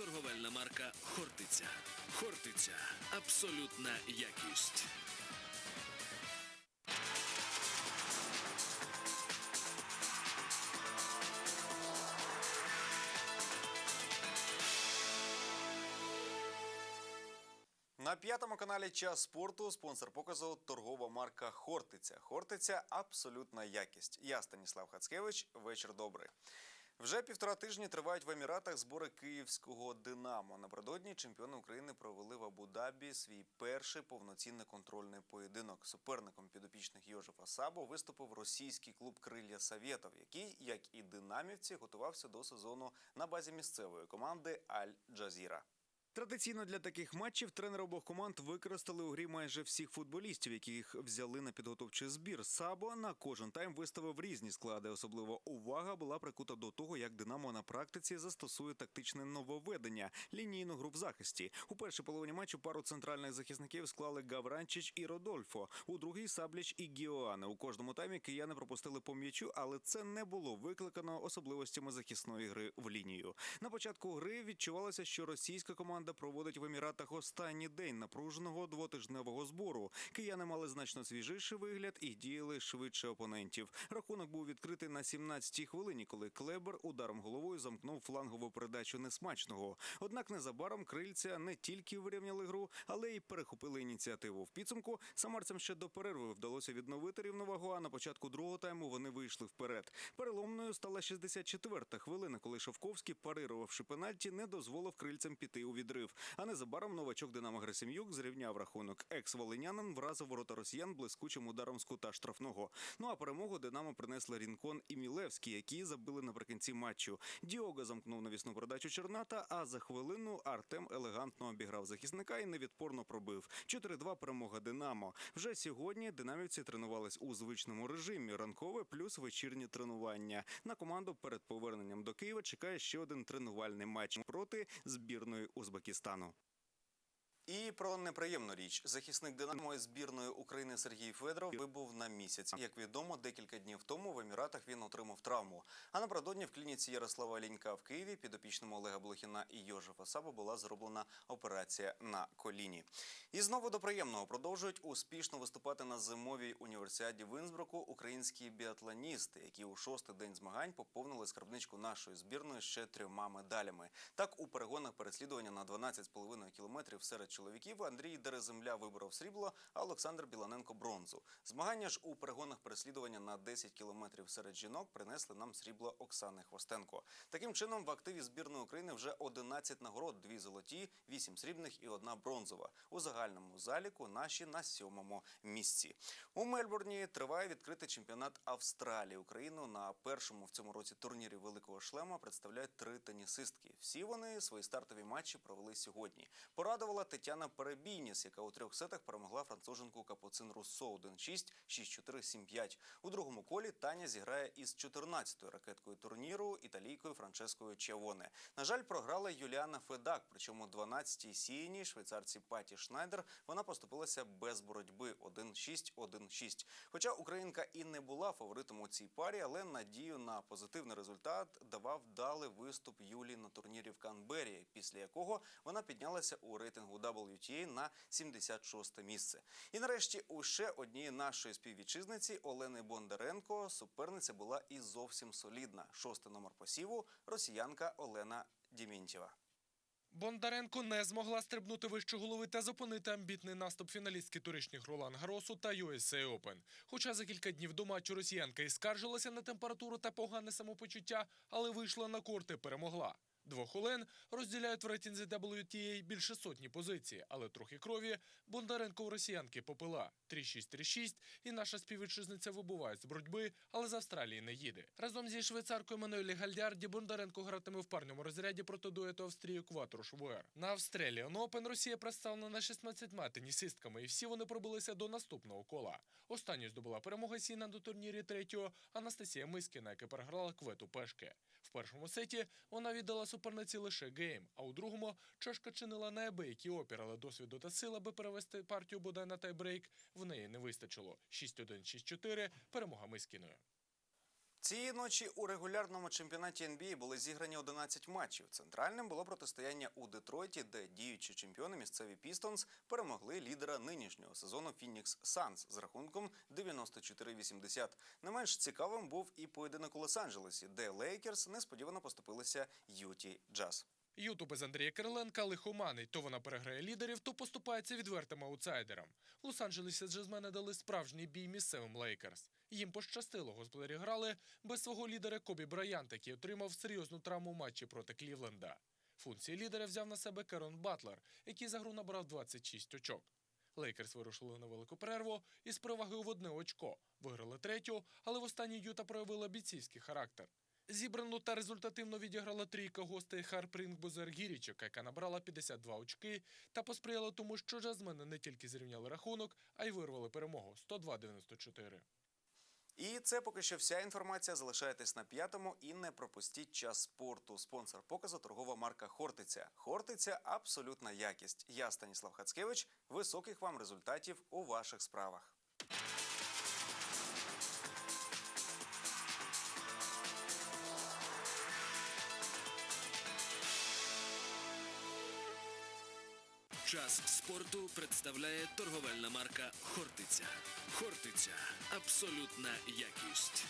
торговельна марка Хортиця. Хортиця. Абсолютна якість. На п'ятому каналі Час спорту спонсор показу торгова марка Хортиця. Хортиця абсолютна якість. Я Станіслав Хацкевич. Вечір добрий. Вже півтора тижні тривають в Еміратах збори київського Динамо. Напередодні чемпіони України провели в Абу-Дабі свій перший повноцінний контрольний поєдинок. Суперником підопічних Йожефа Сабо виступив російський клуб Крилля Савєтов, який, як і динамівці, готувався до сезону на базі місцевої команди Аль Джазіра. Традиційно для таких матчів тренери обох команд використали у грі майже всіх футболістів, яких взяли на підготовчий збір. Сабо на кожен тайм виставив різні склади. Особливо увага була прикута до того, як Динамо на практиці застосує тактичне нововведення – лінійну гру в захисті. У першій половині матчу пару центральних захисників склали Гавранчич і Родольфо. У другій Сабліч і Гіоане. У кожному таймі кияни пропустили по м'ячу, але це не було викликано особливостями захисної гри в лінію. На початку гри відчувалося, що російська команда проводить в Еміратах останній день напруженого двотижневого збору. Кияни мали значно свіжіший вигляд і діяли швидше опонентів. Рахунок був відкритий на 17-й хвилині, коли Клебер ударом головою замкнув флангову передачу несмачного. Однак незабаром крильця не тільки вирівняли гру, але й перехопили ініціативу. В підсумку самарцям ще до перерви вдалося відновити рівновагу. А на початку другого тайму вони вийшли вперед. Переломною стала 64-та хвилина, коли Шовковський, парирувавши пенальті, не дозволив крильцям піти у відрив. А незабаром новачок Динамо Герасим'юк зрівняв рахунок. Екс-волинянин вразив ворота росіян блискучим ударом з кута штрафного. Ну а перемогу Динамо принесли Рінкон і Мілевський, які забили наприкінці матчу. Діого замкнув навісну передачу Черната. А за хвилину Артем елегантно обіграв захисника і невідпорно пробив. 4-2 перемога Динамо. Вже сьогодні динамівці тренувались у звичному режимі. Ранкове плюс вечірні тренування. На команду перед поверненням до Києва чекає ще один тренувальний матч проти збірної Узбекистану. І про неприємну річ. Захисник Динамо збірної України Сергій Федоров вибув на місяць. Як відомо, декілька днів тому в Еміратах він отримав травму. А напередодні в клініці Ярослава Лінька в Києві підопічному Олега Блохіна і Йожефа Саба була зроблена операція на коліні. І знову до приємного продовжують успішно виступати на зимовій універсіаді в Інсбруку українські біатлоністи, які у шостий день змагань поповнили скарбничку нашої збірної ще трьома медалями. Так у перегонах переслідування на 12,5 кілометрів серед чоловіків Андрій Дереземля виборов срібло, а Олександр Біланенко бронзу. Змагання ж у перегонах переслідування на 10 кілометрів серед жінок принесли нам срібло Оксани Хвостенко. Таким чином, в активі збірної України вже 11 нагород: дві золоті, вісім срібних і одна бронзова. У загальному заліку наші на сьомому місці. У Мельбурні триває відкритий чемпіонат Австралії. Україну на першому в цьому році турнірі Великого Шлема представляють три тенісистки. Всі вони свої стартові матчі провели сьогодні. Порадувала Тетяна Перебійніс, яка у трьох сетах перемогла француженку Капуцин Руссо 1-6, 6-4, 7-5. У другому колі Таня зіграє із 14-ю ракеткою турніру італійкою Франческою Чавоне. На жаль, програла Юліана Федак, причому 12-й сіяній швейцарці Паті Шнайдер вона поступилася без боротьби 1-6, 1-6. Хоча українка і не була фаворитом у цій парі, але надію на позитивний результат давав дали виступ Юлії на турнірі в Канбері, після якого вона піднялася у рейтингу WTA на 76 місце. І нарешті у ще однієї нашої співвітчизниці Олени Бондаренко суперниця була і зовсім солідна. Шостий номер посіву росіянка Олена Дімінтєва. Бондаренко не змогла стрибнути вище голови та зупинити амбітний наступ фіналістки турішніх Ролан Гаросу та USA Open. Хоча за кілька днів до матчу росіянка і скаржилася на температуру та погане самопочуття, але вийшла на корти, перемогла. Двох Олен розділяють в рейтинзі WTA більше сотні позицій, але трохи крові Бондаренко у росіянки попила 3-6-3-6, і наша співвітчизниця вибуває з боротьби, але з Австралії не їде. Разом зі швейцаркою Мануелі Гальярді Бондаренко гратиме в парному розряді проти дуету Австрії Кватруш Вуер. На Австраліан Open Росія представлена 16 тенісистками, і всі вони пробилися до наступного кола. Останньою здобула перемога Сіна до турнірі третього Анастасія Мискіна, яка переграла квету пешки. В першому сеті вона віддала суперниці лише гейм, а у другому чашка чинила неабиякі опір, але досвіду та сил, аби перевести партію бодай на тайбрейк, в неї не вистачило. 6-1, 6-4, перемога Мискіною. Цієї ночі у регулярному чемпіонаті NBA були зіграні 11 матчів. Центральним було протистояння у Детройті, де діючі чемпіони місцеві Пістонс перемогли лідера нинішнього сезону Фінікс Санс з рахунком 94-80. Не менш цікавим був і поєдинок у Лос-Анджелесі, де Лейкерс несподівано поступилися Юті Джаз. Юту без Андрія Кириленка лихоманить. То вона переграє лідерів, то поступається відвертим аутсайдерам. В Лос-Анджелесі джазмени дали справжній бій місцевим Лейкерс. Їм пощастило, господарі грали без свого лідера Кобі Брайант, який отримав серйозну травму у матчі проти Клівленда. Функції лідера взяв на себе Керон Батлер, який за гру набрав 26 очок. Лейкерс вирушили на велику перерву із перевагою в одне очко. Виграли третю, але в останній Юта проявила бійцівський характер. Зібрану та результативно відіграла трійка гостей Харпрінг Бозер Гірічок, яка набрала 52 очки та посприяла тому, що джазмени не тільки зрівняли рахунок, а й вирвали перемогу 102-94. І це поки що вся інформація. Залишайтесь на п'ятому і не пропустіть час спорту. Спонсор показу торгова марка Хортиця. Хортиця абсолютна якість. Я Станіслав Хацкевич. Високих вам результатів у ваших справах. Час спорту представляє торговельна марка Хортиця. Хортиця абсолютна якість.